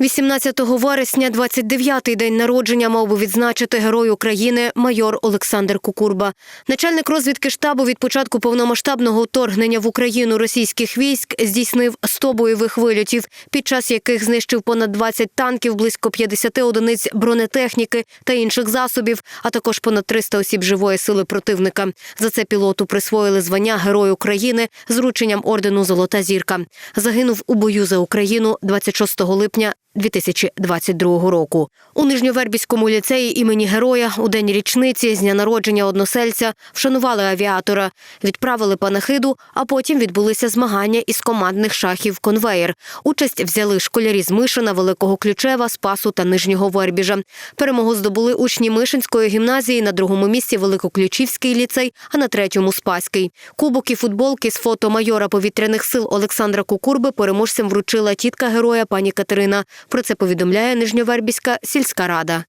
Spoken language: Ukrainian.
18 вересня, 29-й день народження, мав би відзначити герой України майор Олександр Кукурба. Начальник розвідки штабу від початку повномасштабного вторгнення в Україну російських військ здійснив 100 бойових вильотів, під час яких знищив понад 20 танків, близько 50 одиниць бронетехніки та інших засобів, а також понад 300 осіб живої сили противника. За це пілоту присвоїли звання Герой України з врученням ордену Золота зірка. Загинув у бою за Україну 26 липня 2022 року. У Нижньовербіському ліцеї імені героя у день річниці з дня народження односельця вшанували авіатора, відправили панахиду, а потім відбулися змагання із командних шахів конвеєр. Участь взяли школярі з Мишина, Великого Ключева, Спасу та Нижнього Вербіжа. Перемогу здобули учні Мишинської гімназії на другому місці Великоключівський ліцей, а на третьому Спаський. Кубок і футболки з фото майора повітряних сил Олександра Кукурби переможцям вручила тітка героя пані Катерина. Про це повідомляє Нижньовербіська сільська рада.